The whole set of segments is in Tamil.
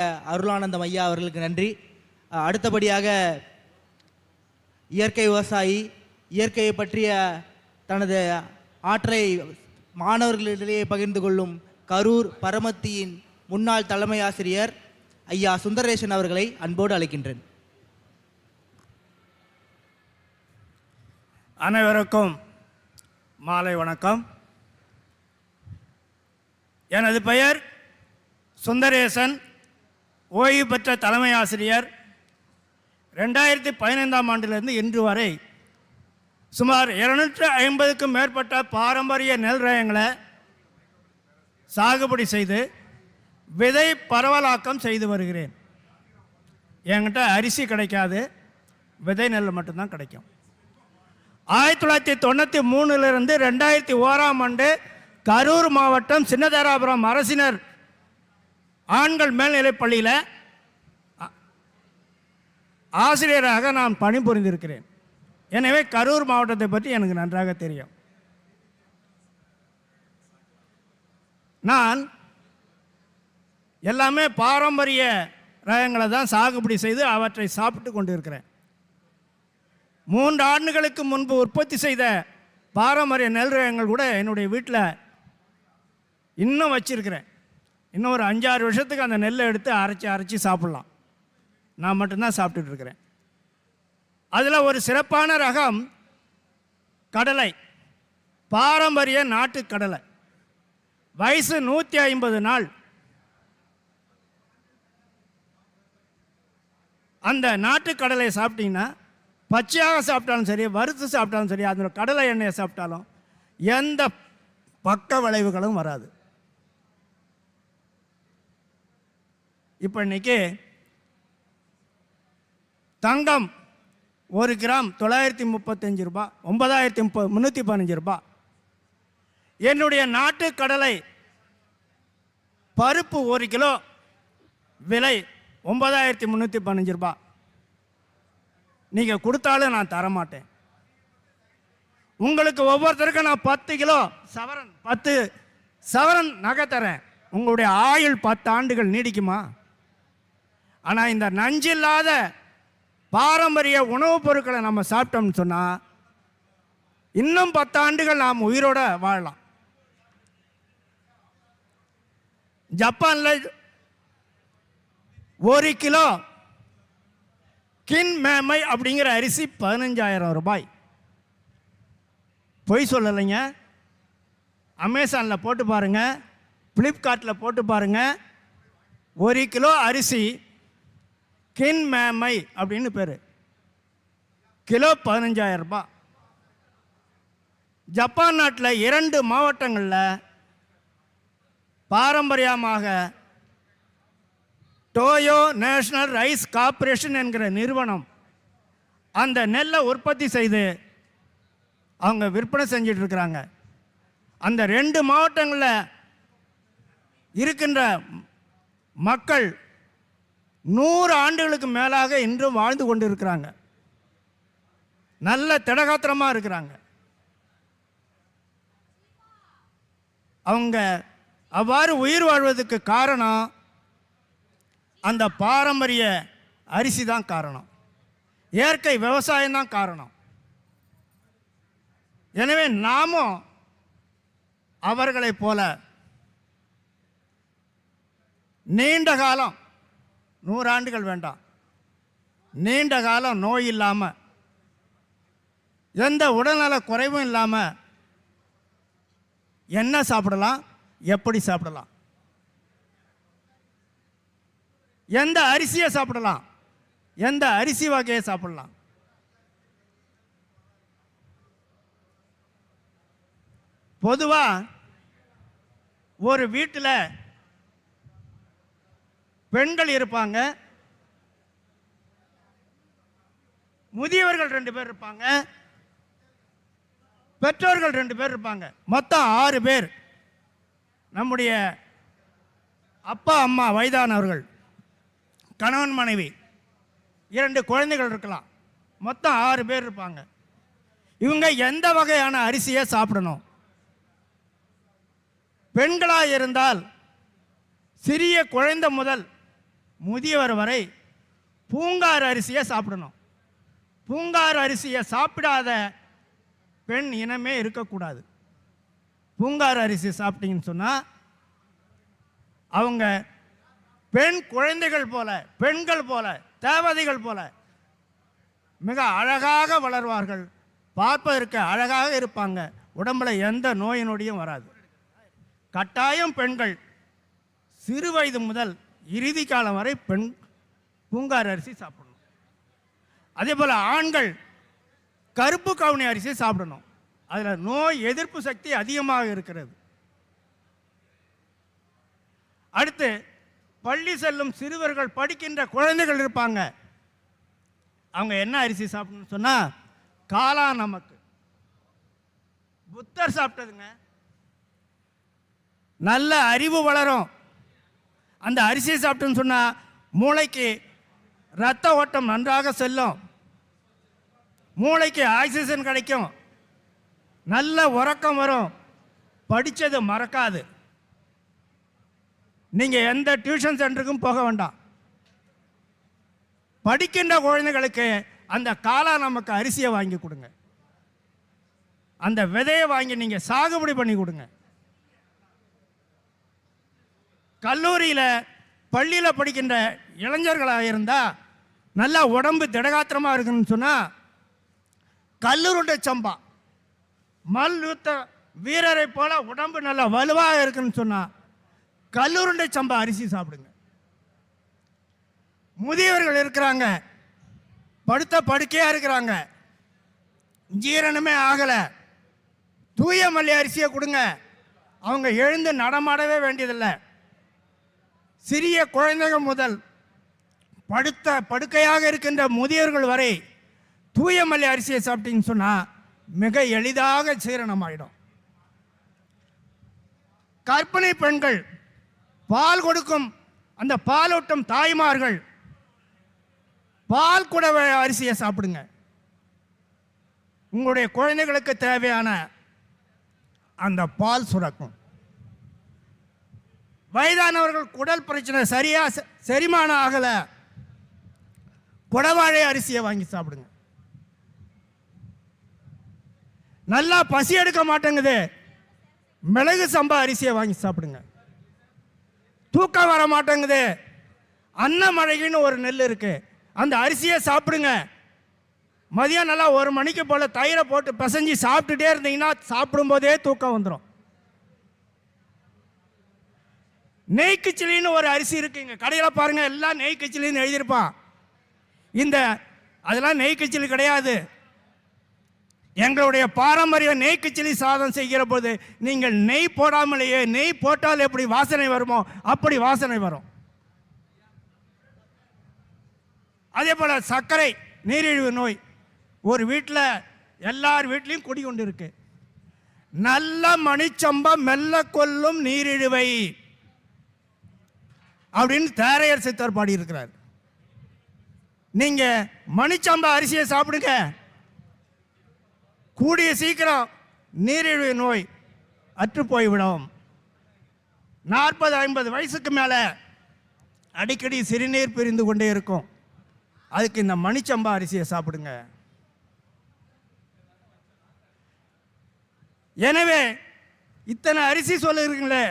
அருளானந்தம் ஐயா அவர்களுக்கு நன்றி. அடுத்தபடியாக இயற்கை விவசாயி இயற்கையை பற்றிய தனது ஆற்றை மாணவர்களிடையே பகிர்ந்து கொள்ளும் கரூர் பரமத்தியின் முன்னாள் தலைமை ஆசிரியர் ஐயா சுந்தரேசன் அவர்களை அன்போடு அழைக்கின்றேன். அனைவருக்கும் மாலை வணக்கம். எனது பெயர் சுந்தரேசன். ஓய்வு பெற்ற தலைமை ஆசிரியர் ரெண்டாயிரத்தி பதினைந்தாம் ஆண்டிலிருந்து இன்று வரை சுமார் இருநூற்று ஐம்பதுக்கும் மேற்பட்ட பாரம்பரிய நெல் ரயங்களை சாகுபடி செய்து விதை பரவலாக்கம் செய்து வருகிறேன். என்கிட்ட அரிசி கிடைக்காது விதை நெல் மட்டும்தான் கிடைக்கும். ஆயிரத்தி தொள்ளாயிரத்தி தொண்ணூற்றி மூணுலேருந்து ரெண்டாயிரத்தி ஓராம் ஆண்டு கரூர் மாவட்டம் சின்னதாராபுரம் அரசினர் ஆண்கள் மேல்நிலை பள்ளியில் ஆசிரியராக நான் பணிபுரிந்திருக்கிறேன். எனவே கரூர் மாவட்டத்தை பற்றி எனக்கு நன்றாக தெரியும். நான் எல்லாமே பாரம்பரிய ரகங்களை தான் சாகுபடி செய்து அவற்றை சாப்பிட்டு கொண்டிருக்கிறேன். மூன்று ஆண்டுகளுக்கு முன்பு உற்பத்தி செய்த பாரம்பரிய நெல் ரகங்கள் கூட என்னுடைய வீட்டில் இன்னும் வச்சிருக்கிறேன். இன்னும் ஒரு அஞ்சாறு வருஷத்துக்கு அந்த நெல்லை எடுத்து அரைச்சி அரைச்சி சாப்பிட்லாம். நான் மட்டும்தான் சாப்பிட்டுட்டு இருக்கிறேன். அதில் ஒரு சிறப்பான ரகம் கடலை. பாரம்பரிய நாட்டு கடலை. வயசு நூற்றி ஐம்பது நாள். அந்த நாட்டு கடலையை சாப்பிட்டீங்கன்னா பச்சையாக சாப்பிட்டாலும் சரி வறுத்து சாப்பிட்டாலும் சரி அதில் கடலை எண்ணெயை சாப்பிட்டாலும் எந்த பக்க விளைவுகளும் வராது. இப்போ இன்றைக்கி தங்கம் ஒரு கிராம் தொள்ளாயிரத்தி முப்பத்தஞ்சு ரூபாய் ஒன்பதாயிரத்தி முப்ப முந்நூற்றி பதினஞ்சு ரூபாய் என்னுடைய நாட்டு கடலை பருப்பு ஒரு கிலோ விலை ஒன்பதாயிரத்தி முந்நூற்றி பதினஞ்சு ரூபா. நீங்கள் கொடுத்தாலும் நான் தரமாட்டேன். உங்களுக்கு ஒவ்வொருத்தருக்கும் நான் பத்து கிலோ சவரன் பத்து சவரன் நகை தரேன். உங்களுடைய ஆயுள் பத்து ஆண்டுகள் நீடிக்குமா? ஆனால் இந்த நஞ்சில்லாத பாரம்பரிய உணவுப் பொருட்களை நம்ம சாப்பிட்டோம்னு சொன்னால் இன்னும் பத்தாண்டுகள் நாம் உயிரோட வாழலாம். ஜப்பானில் ஒரு கிலோ கின் மேமை அப்படிங்கிற அரிசி பதினஞ்சாயிரம் ரூபாய். பொய் சொல்லலைங்க. அமேசானில் போட்டு பாருங்கள் ஃப்ளிப்கார்ட்டில் போட்டு பாருங்கள் ஒரு கிலோ அரிசி கின் மேமை அப்படின்னு பேர். கிலோ பதினஞ்சாயிரம் ரூபாய். ஜப்பான் நாட்டில் இரண்டு மாவட்டங்களில் பாரம்பரியமாக டோயோ நேஷனல் ரைஸ் கார்பரேஷன் என்கிற நிறுவனம் அந்த நெல்லை உற்பத்தி செய்து அவங்க விற்பனை செஞ்சுட்டு இருக்கிறாங்க. அந்த ரெண்டு மாவட்டங்களில் இருக்கின்ற மக்கள் நூறு ஆண்டுகளுக்கு மேலாக இன்றும் வாழ்ந்து கொண்டு இருக்கிறாங்க நல்ல திடகாத்திரமாக இருக்கிறாங்க. அவங்க அவ்வாறு உயிர் வாழ்வதற்கு காரணம் அந்த பாரம்பரிய அரிசி தான் காரணம். இயற்கை விவசாயம் தான் காரணம். எனவே நாமும் அவர்களைப் போல நீண்ட காலம் நூறாண்டுகள் வேண்டாம். நீண்ட காலம் நோய் இல்லாமல் எந்த உடல்நல குறைவும் இல்லாமல் என்ன சாப்பிடலாம் எப்படி சாப்பிடலாம்? எந்த அரிசியை சாப்பிடலாம் எந்த அரிசி வகையை சாப்பிடலாம்? பொதுவாக ஒரு வீட்டில் பெண்கள் இருப்பாங்க. முதியவர்கள் ரெண்டு பேர் இருப்பாங்க. பெற்றோர்கள் ரெண்டு பேர் இருப்பாங்க. மொத்தம் ஆறு பேர். நம்முடைய அப்பா அம்மா வயதானவர்கள் கணவன் மனைவி இரண்டு குழந்தைகள் இருக்கலாம். மொத்தம் ஆறு பேர் இருப்பாங்க. இவங்க எந்த வகையான அரிசியை சாப்பிடணும்? பெண்களாக இருந்தால் சிறிய குழந்தை முதல் முதியவர் வரை பூங்கார் அரிசியை சாப்பிடணும். பூங்கார் அரிசியை சாப்பிடாத பெண் இனமே இருக்கக்கூடாது. பூங்கார் அரிசி சாப்பிட்டீங்கன்னு சொன்னால் அவங்க பெண் குழந்தைகள் போல பெண்கள் போல தேவதைகள் போல மிக அழகாக வளர்வார்கள். பார்ப்பதற்கு அழகாக இருப்பாங்க. உடம்புல எந்த நோயினுடையும் வராது. கட்டாயம் பெண்கள் சிறு வயது முதல் இறுதி காலம் வரை பெண் பூங்கார் அரிசி சாப்பிடணும். அதே போல் ஆண்கள் கருப்பு கவுனி அரிசி சாப்பிடணும். அதில் நோய் எதிர்ப்பு சக்தி அதிகமாக இருக்கிறது. அடுத்து பள்ளி செல்லும் சிறுவர்கள் படிக்கின்ற குழந்தைகள் இருப்பாங்க. அவங்க என்ன அரிசி சாப்பிடணும்னு சொன்னால் காலா நமக்கு. புத்தர் சாப்பிட்டதுங்க. நல்ல அறிவு வளரும். அந்த அரிசியை சாப்பிட்டுன்னு சொன்னால் மூளைக்கு ரத்த ஓட்டம் நன்றாக செல்லும். மூளைக்கு ஆக்சிஜன் கிடைக்கும். நல்ல உறக்கம் வரும். படித்தது மறக்காது. நீங்கள் எந்த டியூஷன் சென்டருக்கும் போக வேண்டாம். படிக்கின்ற குழந்தைகளுக்கு அந்த காலா நமக்கு அரிசியை வாங்கி கொடுங்க. அந்த விதையை வாங்கி நீங்கள் சாகுபடி பண்ணி கொடுங்க. கல்லூரியில் பள்ளியில் படிக்கின்ற இளைஞர்களாக இருந்தால் நல்லா உடம்பு திடகாத்திரமாக இருக்குன்னு சொன்னால் கல்லூருண்டை சம்பா. மல்யுத்த வீரரை போல உடம்பு நல்லா வலுவாக இருக்குன்னு சொன்னால் கல்லூருண்டை சம்பா அரிசி சாப்பிடுங்க. முதியவர்கள் இருக்கிறாங்க. படுத்த படுக்கையாக இருக்கிறாங்க. ஜீரணமே ஆகலை. தூய மல்லி அரிசியை கொடுங்க. அவங்க எழுந்து நடமாடவே வேண்டியதில்லை. சிறிய குழந்தைகள் முதல் படுத்த படுக்கையாக இருக்கின்ற முதியவர்கள் வரை தூய மல்லி அரிசியை சாப்பிட்டீங்கன்னு சொன்னால் மிக எளிதாக சீரணமாயிடும் கற்பனை பெண்கள் பால் கொடுக்கும் அந்த பாலூட்டும் தாய்மார்கள் பால் கூட அரிசியை சாப்பிடுங்க. உங்களுடைய குழந்தைகளுக்கு தேவையான அந்த பால் சுரக்கும். வயதானவர்கள் குடல் பிரச்சனை சரியா செரிமானம் ஆகலை. குடவாழை அரிசியை வாங்கி சாப்பிடுங்க. நல்லா பசி எடுக்க மாட்டேங்குது. மிளகு சம்பா அரிசியை வாங்கி சாப்பிடுங்க. தூக்கம் வர மாட்டேங்குது. அன்னமழைகின்னு ஒரு நெல் இருக்கு. அந்த அரிசியை சாப்பிடுங்க. மதியம் நல்லா ஒரு மணிக்கு போல் தயிரை போட்டு பிசைஞ்சு சாப்பிட்டுட்டே இருந்தீங்கன்னா சாப்பிடும்போதே தூக்கம் வந்துடும் நெய் கிச்சிலின்னு ஒரு அரிசி இருக்குங்க கடையில் பாருங்கள் எல்லாம் நெய் கிச்சிலின்னு எழுதியிருப்பான். இந்த அதெல்லாம் நெய் கிச்சிலி கிடையாது. எங்களுடைய பாரம்பரிய நெய் கிச்சிலி சாதம் செய்கிற போது நீங்கள் நெய் போடாமலேயே நெய் போட்டால் எப்படி வாசனை வருமோ அப்படி வாசனை வரும். அதே போல் சர்க்கரை நீரிழிவு நோய் ஒரு வீட்டில் எல்லார் வீட்லேயும் குடி கொண்டு இருக்கு. நல்ல மணிச்சம்பம் மெல்ல கொல்லும் நீரிழிவை. அப்படின்னு தேரையர் சித்தர் பாடியிருக்கிறார். நீங்க மணிச்சம்பா அரிசியை சாப்பிடுங்க. கூடிய சீக்கிரம் நீரிழிவு நோய் அற்று போய்விடும். நாற்பது ஐம்பது வயசுக்கு மேலே அடிக்கடி சிறுநீர் பிரிந்து கொண்டே இருக்கும். அதுக்கு இந்த மணிச்சம்பா அரிசியை சாப்பிடுங்க. எனவே இத்தனை அரிசி சொல்லுறீங்களே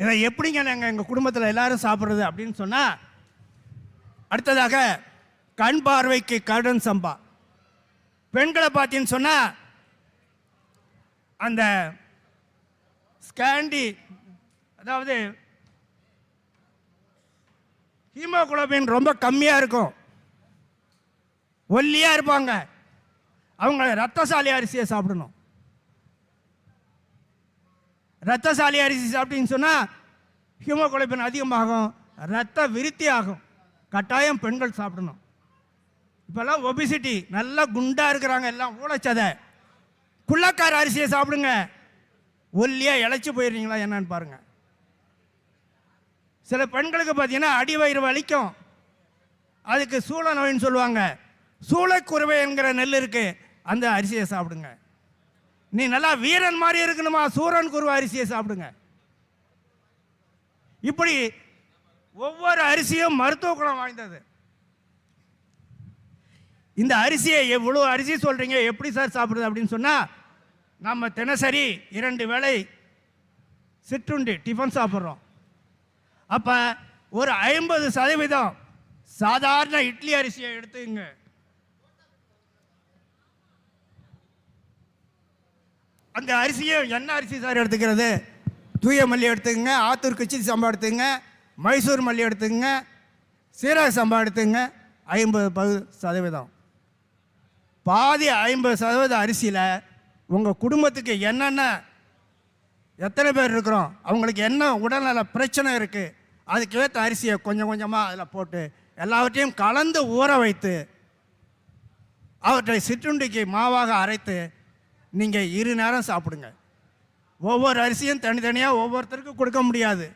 இதை எப்படிங்க நாங்கள் எங்கள் குடும்பத்தில் எல்லாரும் சாப்பிட்றது அப்படின்னு சொன்னால் அடுத்ததாக கண் பார்வைக்கு கடன் சம்பா. பெண்களை பார்த்தீங்கன்னு சொன்னால் அந்த ஸ்கேண்டி அதாவது ஹீமோகுளோபின் ரொம்ப கம்மியாக இருக்கும். ஒல்லியாக இருப்பாங்க. அவங்க ரத்தசாலி அரிசியை சாப்பிடணும். ரத்தசாலி அரிசி சாப்பிட்டீங்கன்னு சொன்னால் ஹீமோகுளோபின் அதிகமாகும் ரத்த விருத்தி ஆகும் கட்டாயம் பெண்கள் சாப்பிடணும். இப்போல்லாம் ஒபிசிட்டி நல்லா குண்டாக இருக்கிறாங்க எல்லாம் ஊழச்சதை. குள்ளக்கார அரிசியை சாப்பிடுங்க. ஒல்லியாக இழைச்சி போயிடுறீங்களா என்னன்னு பாருங்கள் சில பெண்களுக்கு பார்த்தீங்கன்னா அடிவயிறு வலிக்கும். அதுக்கு சூள நோயின்னு சொல்லுவாங்க. சூளைக்குருவை என்கிற நெல் இருக்குது அந்த அரிசியை சாப்பிடுங்க. நீ நல்லா வீரன் மாதிரி இருக்கணுமா? சூரன் குருவ அரிசியை சாப்பிடுங்க. இப்படி ஒவ்வொரு அரிசியும் மருத்துவ குணம் வாய்ந்தது. இந்த அரிசியை எவ்வளோ அரிசி சொல்கிறீங்க எப்படி சார் சாப்பிடுறது அப்படின்னு சொன்னால் நம்ம தினசரி இரண்டு வேளை சிற்றுண்டி டிஃபன் சாப்பிட்றோம். அப்போ ஒரு ஐம்பது சதவீதம் சாதாரண இட்லி அரிசியை எடுத்துங்க அந்த அரிசியை என்ன அரிசி சார் எடுத்துக்கிறது. தூய மல்லி எடுத்துக்கங்க ஆத்தூர் கிச்சி சம்பா எடுத்துங்க மைசூர் மல்லி எடுத்துங்க சீரக சம்பா எடுத்துங்க ஐம்பது பகு சதவீதம். பாதி ஐம்பது சதவீதம் அரிசியில் உங்கள் குடும்பத்துக்கு என்னென்ன எத்தனை பேர் இருக்கிறோம் அவங்களுக்கு என்ன உடல்நல பிரச்சனை இருக்குது அதுக்கேற்ற அரிசியை கொஞ்சம் கொஞ்சமாக அதில் போட்டு எல்லாவற்றையும் கலந்து ஊற வைத்து அவற்றை சிற்றுண்டிக்கு மாவாக அரைத்து நீங்கள் இரு நேரம் சாப்பிடுங்க. ஒவ்வொரு அரிசியும் தனித்தனியாக ஒவ்வொருத்தருக்கும் கொடுக்க முடியாது.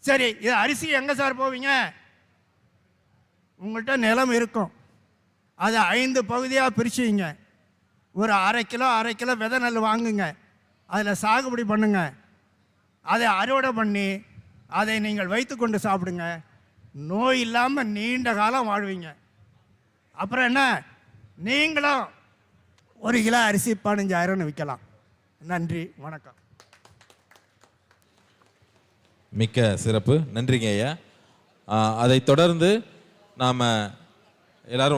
சரி இது அரிசி எங்கே சார் போவீங்க? உங்கள்கிட்ட நிலம் இருக்கும். அதை ஐந்து பகுதியாக பிரிச்சுங்க. ஒரு அரை கிலோ அரை கிலோ விதை நெல் வாங்குங்க. அதில் சாகுபடி பண்ணுங்க. அதை அறுவடை பண்ணி அதை நீங்கள் வைத்துக்கொண்டு சாப்பிடுங்க. நோய் இல்லாமல் நீண்ட காலம் வாழ்வீங்க. அப்புறம் என்ன? நீங்களும் ஒரு கிலோ அரிசி பதினஞ்சாயிரம்னு விற்கலாம். நன்றி வணக்கம். மிக்க சிறப்பு. நன்றிங்க ஐயா. அதைத் தொடர்ந்து நாம் எல்லாரும்